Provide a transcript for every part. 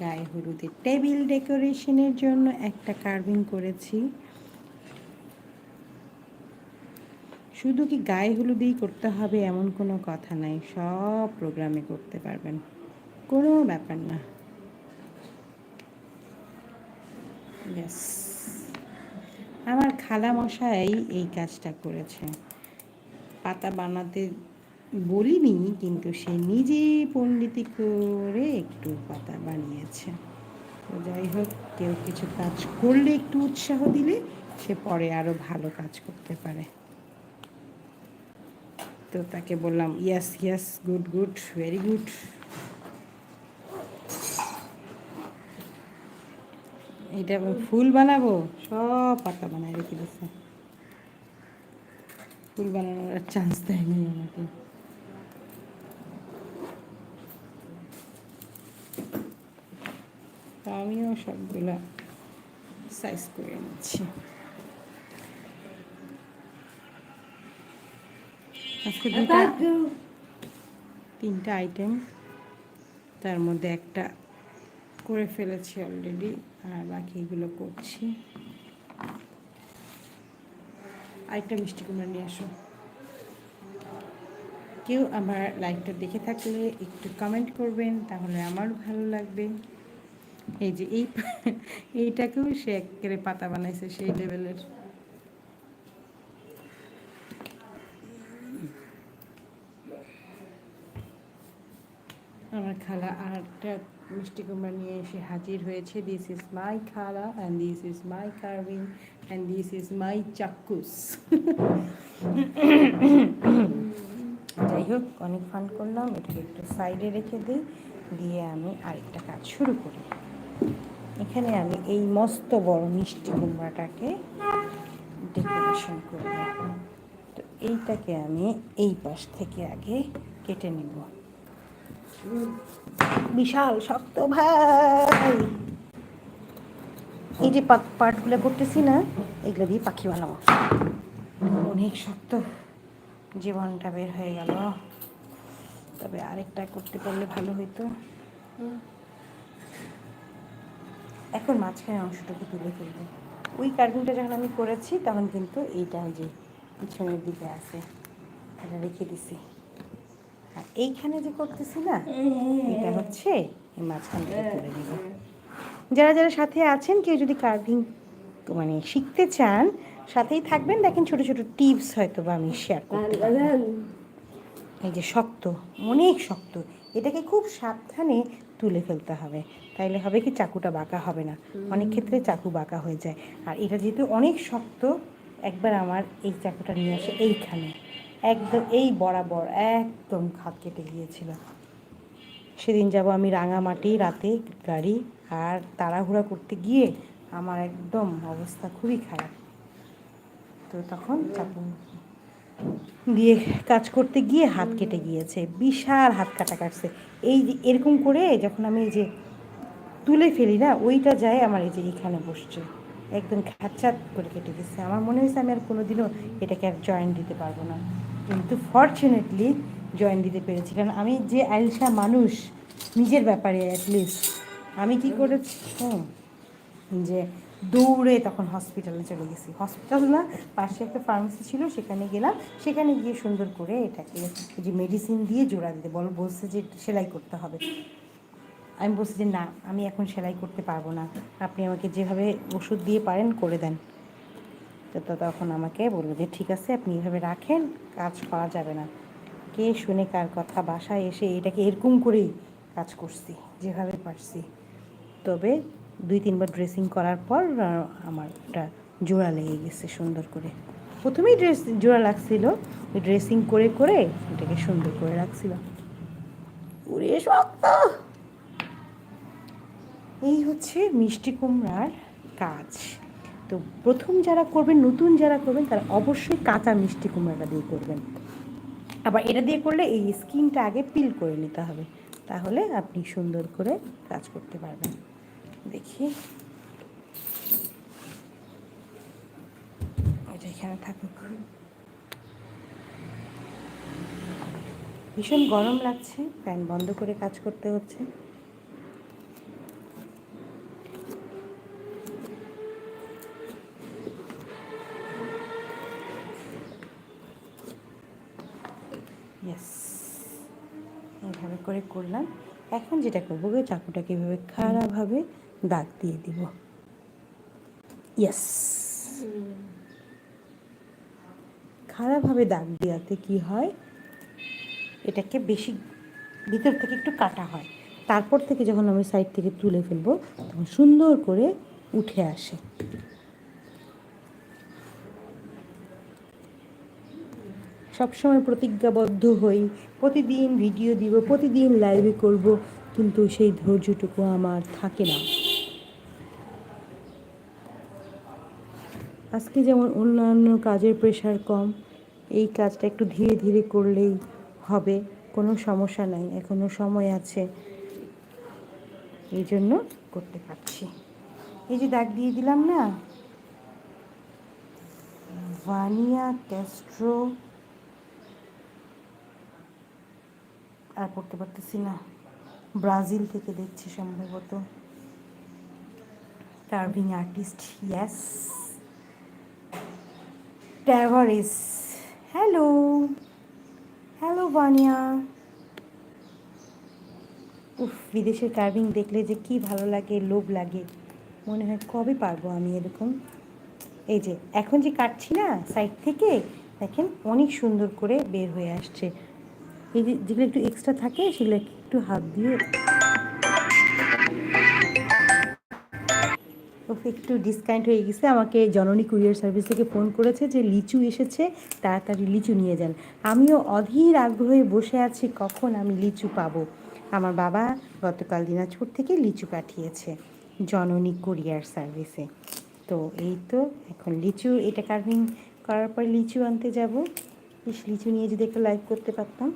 গায়ে হলুদের টেবিল ডেকোরেশনের জন্য একটা কার্ভিং করেছি। শুধু কি গায়ে হলুদেই করতে হবে এমন কোনো কথা নাই, সব প্রোগ্রামে করতে পারবেন, কোনো ব্যাপার না। ব্যাস আমার খালা মশাই এই কাজটা করেছে। পাতা বানাতে বলিনি, কিন্তু সে নিজে পণ্ডিতি করে একটু পাতা বানিয়েছে। তো যাই হোক, কেউ কিছু কাজ করলে একটু উৎসাহ দিলে সে পরে আরও ভালো কাজ করতে পারে। তো তাকে বললাম yes yes good good very good এটা ফুল বানাবো? সব পাতা বানায় রেখে দিচ্ছে ফুল বানানোর চান্স দেয়নি আমাকে। তো আমিও সবগুলা সাইজ করে নিচ্ছি। আজকে দুটা তিনটা আইটেম তার মধ্যে একটা করে ফেলেছি অলরেডি আর বাকিগুলো করছি। আরেকটা মিষ্টি কুমড়া নিয়ে আসো। কেউ আমার লাইভটা দেখে থাকলে একটু কমেন্ট করবেন তাহলে আমারও ভালো লাগবে। এই যে এই এইটাকেও সে একেবারে পাতা বানাইছে সেই লেভেলের। আমার খালা আরেকটা মিষ্টি কুমড়া নিয়ে এসে হাজির হয়েছে। This is my khala and this is my carving and this is my চাক্কুস যাই হোক, অনেক ফান করলাম। এটাকে একটু সাইডে রেখে দিই দিয়ে আমি আরেকটা কাজ শুরু করি। এখানে আমি এই মস্ত বড় মিষ্টি কুমড়াটাকে ডেকোরেশন করব। তো এইটাকে আমি এই পাশ থেকে আগে কেটে নেব। বিশাল, শক্ত ভাই! এই যে পার্টগুলো করতেছি না, এগুলো দিয়ে পাখি বানাবো। অনেক শক্ত জীবনটা বের হয়ে গেল। তবে আরেকটা করতে পারলে ভালো হইতো। এখন মাঝখানে অংশটাকে তুলে ফেলব। ওই কার্ভিংটা যখন আমি করেছি তখন কিন্তু এইটা যে পিছনের দিকে আছে। এটা রেখে দিছি। আর এইখানে যে করতেছি না এটা হচ্ছে এই মাঝখান থেকে তুলে দিব। যারা যারা সাথে আছেন কেউ যদি কার্ভিং মানে শিখতে চান সাথেই থাকবেন। দেখেন ছোট ছোট টিপস হয়তো বা আমি শেয়ার করতে। এই যে শক্ত অনেক শক্ত। এটাকে খুব সাবধানে তুলে ফেলতে হবে। তাইলে হবে কি চাকুটা বাঁকা হবে না। অনেক ক্ষেত্রে চাকু বাঁকা হয়ে যায়। আর এটা যেহেতু অনেক শক্ত একবার আমার এই চাকুটা নিয়ে আসে এইখানে। একদম এই বরাবর একদম খাত কেটে গিয়েছিল। সেদিন যাব আমি রাঙামাটি রাতে গাড়ি আর তাড়াহুড়া করতে গিয়ে আমার একদম অবস্থা খুবই খারাপ। তো তখন চাকু দিয়ে কাজ করতে গিয়ে হাত কেটে গিয়েছে। বিশাল হাত কাটা কাটছে। এই যে এরকম করে যখন আমি এই যে তুলে ফেলি না, ওইটা যায় আমার এই যে এখানে বসছে। একদম খাচ্ছাত করে কেটে গেছে আমার মনে হয়েছে আমি আর কোনোদিনও এটাকে আর জয়েন দিতে পারব না। কিন্তু ফর্চুনেটলি জয়েন দিতে পেরেছি। কারণ আমি যে আইলসা মানুষ, নিজের ব্যাপারে অ্যাটলিস্ট আমি কি করেছি? যে দৌড়ে তখন হসপিটালে চলে গেছি। হসপিটাল না, পাশে একটা ফার্মেসি ছিল, সেখানে গেলাম। সেখানে গিয়ে সুন্দর করে এটাকে যে মেডিসিন দিয়ে জোড়া দিতে বল, বলছে যে সেলাই করতে হবে। আমি বলছি যে না, আমি এখন সেলাই করতে পারব না। আপনি আমাকে যেভাবে ওষুধ দিয়ে পারেন, করে দেন। তো তখন আমাকে বলল যে, ঠিক আছে, আপনি এভাবে রাখেন, কাজ করা যাবে না। কে শুনে কার কথা, বাসায় এসে এটাকে এরকম করেই কাজ করছি, যেভাবে পারছি। তবে দুই তিনবার ড্রেসিং করার পর আমার ওটা জোড়া লেগে গেছে সুন্দর করে। প্রথমেই ড্রেস জোড়া লাগছিল। ড্রেসিং করে করে এটাকে সুন্দর করে রাখছিল শক্ত! এই হচ্ছে মিষ্টি কুমড়ার কাজ। তো প্রথম যারা করবেন, নতুন যারা করবেন, তারা অবশ্যই কাঁচা মিষ্টি কুমড়াটা দিয়ে করবেন। আবার এটা দিয়ে করলে এই স্কিনটা আগে পিল করে নিতে হবে। তাহলে আপনি সুন্দর করে কাজ করতে পারবেন। দেখি। ওইটা থাকুক। ভীষণ গরম লাগছে, ফ্যান বন্ধ করে কাজ করতে হচ্ছে। এইভাবে করে করলাম। এখন যেটা করব চাকুটাকে এভাবে খারাপভাবে দাগ দিয়ে দিব। ইয়াস খারাপভাবে দাগ দেওয়াতে কি হয়? এটাকে বেশি ভিতর থেকে একটু কাটা হয়। তারপর থেকে যখন আমি সাইড থেকে তুলে ফেলব, তখন সুন্দর করে উঠে আসে। সবসময় প্রতিজ্ঞাবদ্ধ হই, প্রতিদিন ভিডিও দিব, প্রতিদিন লাইভে করব, কিন্তু সেই ধৈর্যটুকু আমার থাকে না। আজকে যেমন অন্যান্য কাজের প্রেশার কম, এই কাজটা একটু ধীরে ধীরে করলেই হবে, কোনো সমস্যা নাই এখনও সময় আছে। এই জন্য করতে পারছি। এই যে দাগ দিয়ে দিলাম না? ভানিয়া, ক্যাস্ট্রো। আর পড়তে পারতেছি না। ব্রাজিল থেকে দেখছি সম্ভবত। Carving artist Yas Tavares hello hello বানিয়া উফ, বিদেশের কার্ভিং দেখলে যে কি ভালো লাগে, লোভ লাগে। মনে হয় কবে পারব আমি এরকম? এই যে, এখন যে কাটছি না সাইড থেকে, দেখেন অনেক সুন্দর করে বের হয়ে আসছে। এই যেগুলো একটু এক্সট্রা থাকে, সেগুলো একটু হাত দিয়ে একটু ডিসকাউন্ট হয়ে গেছে। আমাকে জননী কুরিয়ার সার্ভিস থেকে ফোন করেছে যে, লিচু এসেছে, তাড়াতাড়ি লিচু নিয়ে যান। আমিও অধীর আগ্রহে বসে আছি, কখন আমি লিচু পাবো? আমার বাবা গতকাল দিনাজপুর থেকে লিচু পাঠিয়েছে জননী কুরিয়ার সার্ভিসে তো এই তো, এখন লিচু, এটা কার্ভিং করার পর লিচু আনতে যাব। লিচু নিয়ে যদি একটু লাইভ করতে পারতাম।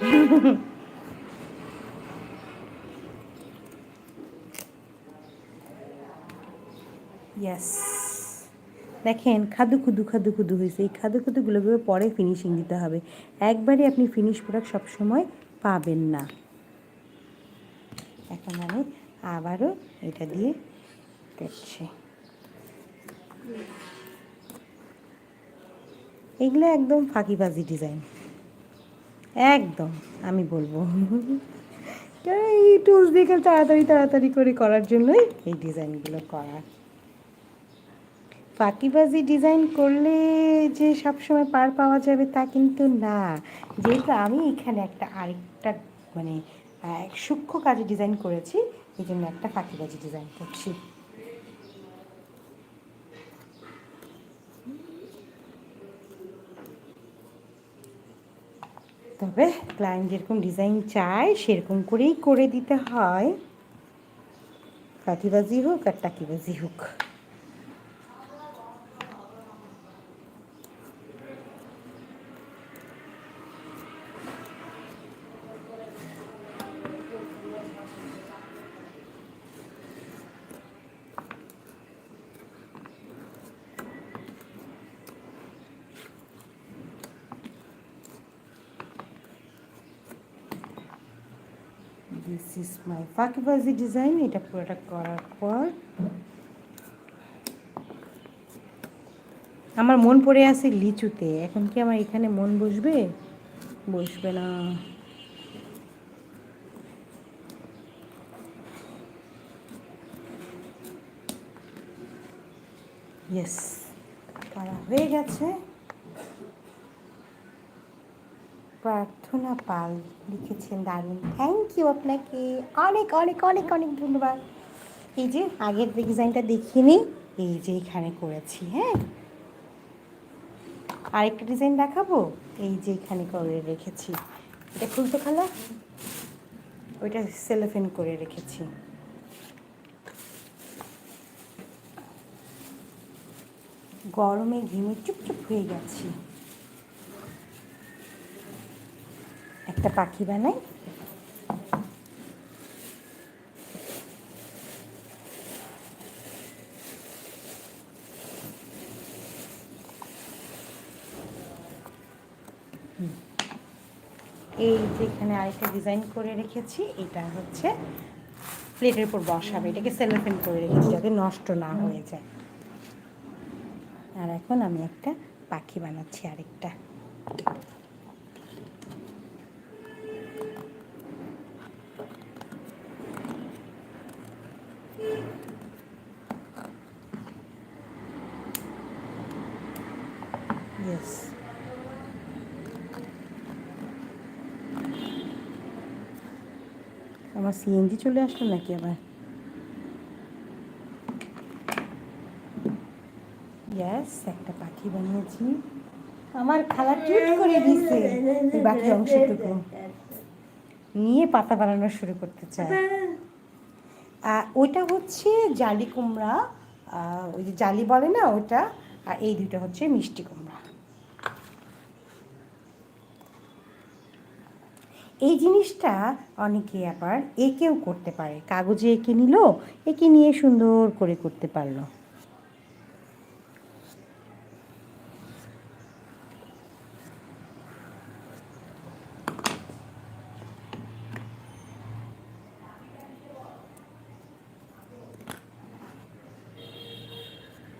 ইয়াস দেখেন, খাদু খুদু খাদু খুদু হয়েছে। এই খাদু খুদুগুলোকে পরে ফিনিশিং দিতে হবে। একবারে আপনি ফিনিশ প্রোডাক্ট সবসময় পাবেন না। এখন আমি আবারও এটা দিয়ে করছি এগুলো একদম ফাঁকিবাজি ডিজাইন একদম, আমি বলব। এই টুলস দিয়ে তাড়াতাড়ি তাড়াতাড়ি করে করার জন্যই এই ডিজাইনগুলো করা। ফাঁকিবাজি ডিজাইন করলে যে সবসময় পার পাওয়া যাবে তা কিন্তু না। যেহেতু আমি এখানে একটা আরেকটা মানে সূক্ষ্ম কাজে ডিজাইন করেছি এই জন্য একটা ফাঁকিবাজি ডিজাইন করছি। তবে ক্লায়েন্ট যেরকম ডিজাইন চায়, সেরকম করেই করে দিতে হয়। ফাঁকিবাজি হোক আর টাকিবাজি হোক। দিস ইজ মাই ফাঁকিবাজি ডিজাইন এটা পুরোটা করার পর আমার মন পড়ে আছে লিচুতে। এখন কি আমার এখানে মন বসবে? বসবে না। ইয়েস করা হয়ে গেছে। প্রার্থনা পাল লিখেছেন দারুণ। থ্যাংক ইউ আপনাকে। অনেক অনেক অনেক অনেক ধন্যবাদ। এই যে আগের ডিজাইনটা দেখিনি এই যে এখানে করেছি হ্যাঁ? আরেকটা ডিজাইন দেখাবো? এই যে এখানে করে রেখেছি। এটা খুলতে খালা? ওইটা সেলোফেন করে রেখেছি। গরমে ঘেমে চুপচুপ হয়ে গেছি। একটা পাখি বানাই। এই যেখানে আরেকটা ডিজাইন করে রেখেছি, এটা হচ্ছে প্লেটের উপর বসাবে। এটাকে সেলোফেন করে রেখেছি যাতে নষ্ট না হয়ে যায়। আর এখন আমি একটা পাখি বানাচ্ছি আরেকটা। সিএনজি চলে আসলো নাকি আবার? ইয়াস একটা পাখি বানিয়েছি। আমার খালা কিউট করে দিছে এই বাকি অংশটুকু। নিয়ে পাতা বানানো শুরু করতে চায়। ওইটা হচ্ছে জালি কুমড়া ওই যে জালি বলে না ওটা আর এই দুটো হচ্ছে মিষ্টি কুমড়া। এই জিনিসটা অনেকে আবার একেও করতে পারে। কাগজে এঁকে নিল, এঁকে নিয়ে সুন্দর করে করতে পারল।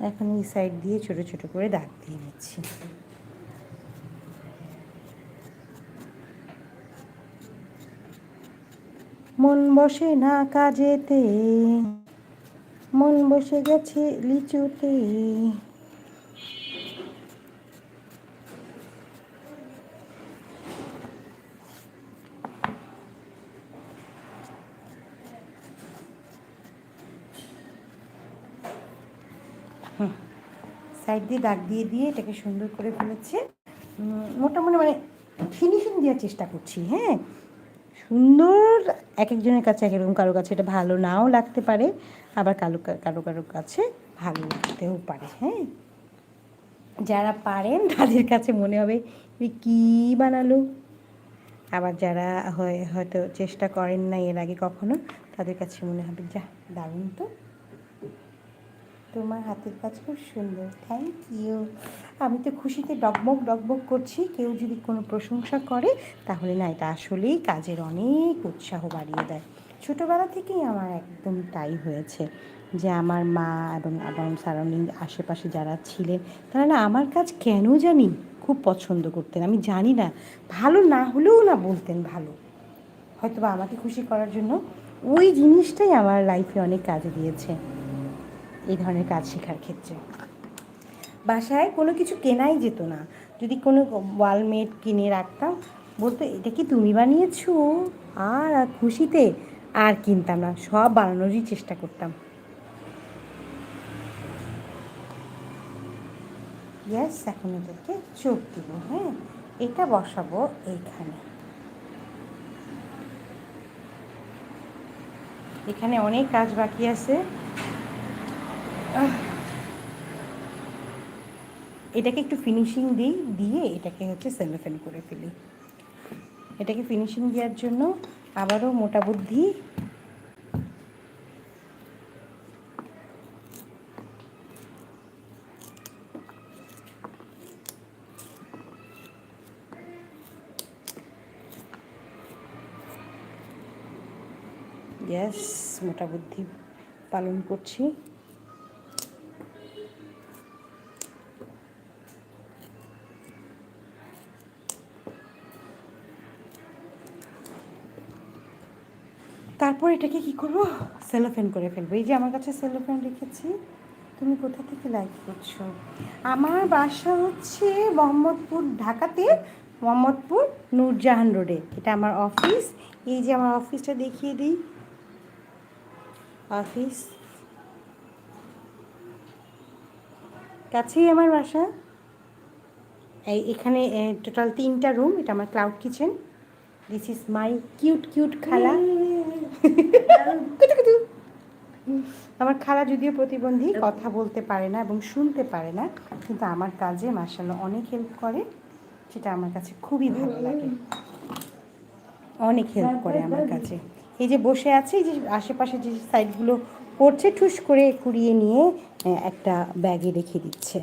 এখন এই সাইড দিয়ে ছোট ছোট করে দাগ দিয়ে নিচ্ছি মন বসে না কাজেতে। মন বসে গেছে লিচুতে। সাইড দিয়ে দাগ দিয়ে দিয়ে এটাকে সুন্দর করে ফেলেছে। মোটামুটি মানে ফিনিশিং দেওয়ার চেষ্টা করছি হ্যাঁ? সুন্দর এক একজনের কাছে এক এরকম কারও কাছে এটা ভালো নাও লাগতে পারে, আবার কারও কারও কারও কাছে ভালো লাগতেও পারে হ্যাঁ? যারা পারেন, তাদের কাছে মনে হবে কী বানালো। আবার যারা হয় হয়তো চেষ্টা করেন না এর আগে কখনো, তাদের কাছে মনে হবে যা দারুণ তো। তোমার হাতের কাজ খুব সুন্দর। থ্যাংক ইউ আমি তো খুশিতে ডগমগ ডগমগ করছি। কেউ যদি কোনো প্রশংসা করে, তাহলে না, এটা আসলেই কাজের অনেক উৎসাহ বাড়িয়ে দেয়। ছোটোবেলা থেকেই আমার একদম তাই হয়েছে যে আমার মা এবং আমার সারাউন্ডিং আশেপাশে যারা ছিলেন, তারা না আমার কাজ কেন জানি খুব পছন্দ করতেন। আমি জানি না, ভালো না হলেও না বলতেন ভালো। হয়তো বা আমাকে খুশি করার জন্য ওই জিনিসটাই আমার লাইফে অনেক কাজে দিয়েছে। এই ধরনের কাজ শেখার ক্ষেত্রে। বাসায় কোনো কিছু কেনাই যেত না। যদি কোনো ওয়ালমেট কিনে রাখতাম, বলতো, এটা কি তুমি বানিয়েছো? আর খুশিতে? আর কিনতাম না, সব বানানোরই চেষ্টা করতাম। ইয়াস এখন এদেরকে চোখ দিব হ্যাঁ? এটা বসাবো এইখানে এখানে অনেক কাজ বাকি আছে। এটাকে একটু ফিনিশিং দিই, দিয়ে এটাকে হচ্ছে সেলোফেন করে ফেলি। এটাকে ফিনিশিং দেওয়ার জন্য আবারও মোটা বুদ্ধি। মোটা বুদ্ধি পালন করছি। তারপর এটাকে কি করব? সেলোফেন করে ফেলব। এই যে আমার কাছে সেলোফেন রেখেছি, তুমি কোথা থেকে লাইক করছ? আমার বাসা হচ্ছে মোহাম্মদপুর, ঢাকাতে মোহাম্মদপুর নূরজাহান রোডে এটা আমার অফিস এই যে আমার অফিসটা দেখিয়ে দিই। অফিস কাছেই আমার বাসা। এই এখানে টোটাল তিনটা রুম এটা আমার cloud kitchen this is my cute cute khala. আমার খালা যদিও প্রতিবন্ধী কথা বলতে পারে না এবং শুনতে পারে না কিন্তু আমার কাজে মার্শাল্লাহ অনেক হেল্প করে সেটা আমার কাছে খুবই ভালো লাগে। অনেক হেল্প করে আমার কাছে এই যে বসে আছে এই যে আশেপাশে যে সাইডগুলো করছে ঠুস করে কুড়িয়ে নিয়ে একটা ব্যাগে রেখে দিচ্ছে।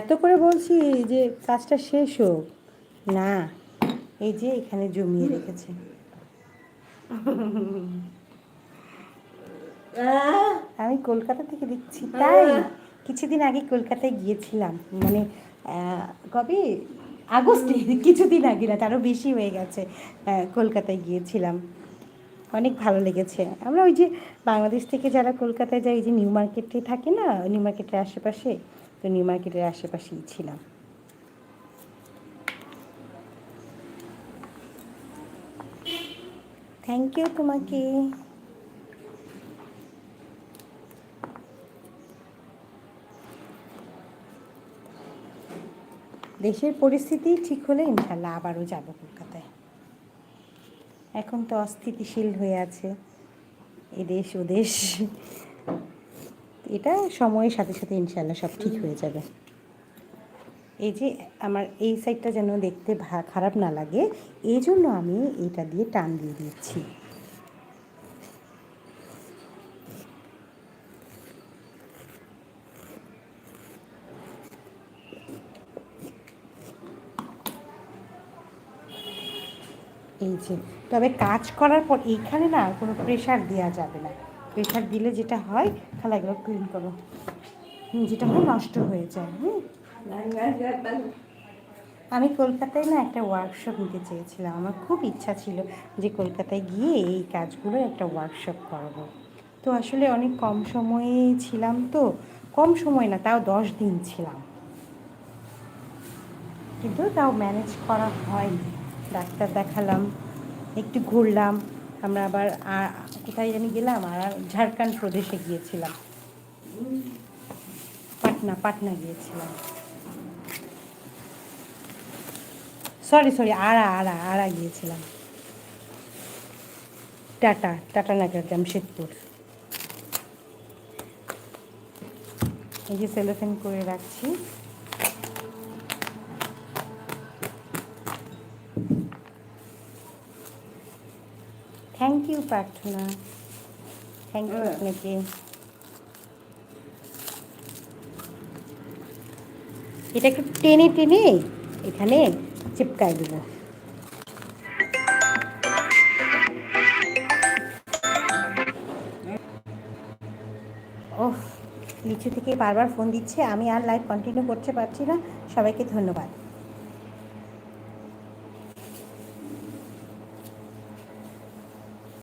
এত করে বলছি যে কাজটা শেষ হোক। না এই যে এখানে জমিয়ে রেখেছে। আমি কলকাতা থেকে দেখছি তাই? কিছুদিন আগে কলকাতায় গিয়েছিলাম মানে কবে? আগস্টে কিছুদিন আগে না তারও বেশি হয়ে গেছে কলকাতায় গিয়েছিলাম। অনেক ভালো লেগেছে। আমরা ওই যে বাংলাদেশ থেকে যারা কলকাতায় যায় ওই যে নিউ মার্কেটে থাকে না নিউ মার্কেটের আশেপাশে তো নিউ মার্কেটের আশেপাশেই ছিলাম। থ্যাংক ইউ তোমাকে দেশের পরিস্থিতি ঠিক হলে ইনশাল্লাহ আবারও যাব কলকাতায়। এখন তো অস্থিতিশীল হয়ে আছে এদেশ ওদেশ এটা সময়ের সাথে সাথে ইনশাল্লাহ সব ঠিক হয়ে যাবে। এই যে আমার এই সাইডটা যেন দেখতে খারাপ না লাগে, এই জন্য আমি এটা দিয়ে টান দিয়ে দিচ্ছি। এই যে, তবে কাজ করার পর এইখানে না কোনো প্রেশার দেওয়া যাবে না। প্রেশার দিলে যেটা হয়, থালাগুলো ক্লিন করো। যেটা হয় নষ্ট হয়ে যায়, হুম। আমি কলকাতায় না একটা ওয়ার্কশপ নিতে চেয়েছিলাম। আমার খুব ইচ্ছা ছিল যে কলকাতায় গিয়ে এই কাজগুলো একটা ওয়ার্কশপ করাবো। তো আসলে অনেক কম সময়ে ছিলাম তো, কম সময় না, তাও দশ দিন ছিলাম। কিন্তু তাও ম্যানেজ করা হয়নি। ডাক্তার দেখালাম, একটু ঘুরলাম, আমরা আবার কোথায় জানি গেলাম আর ঝাড়খণ্ড প্রদেশে গিয়েছিলাম। পাটনা পাটনা গিয়েছিলাম। সরি সরি আড়া আড়া আড়া গিয়েছিলাম। টাটা টাটা নাগার জামশেদপুর এই যে সেলোফেন করে রাখছি। Thank you Prarthana. Thank you আপনাকে। এটা একটু টেনে টেনে এখানে চিপকায় দেবো ওহ লিচু থেকে বারবার ফোন দিচ্ছে, আমি আর লাইভ কন্টিনিউ করতে পারছি না। সবাইকে ধন্যবাদ।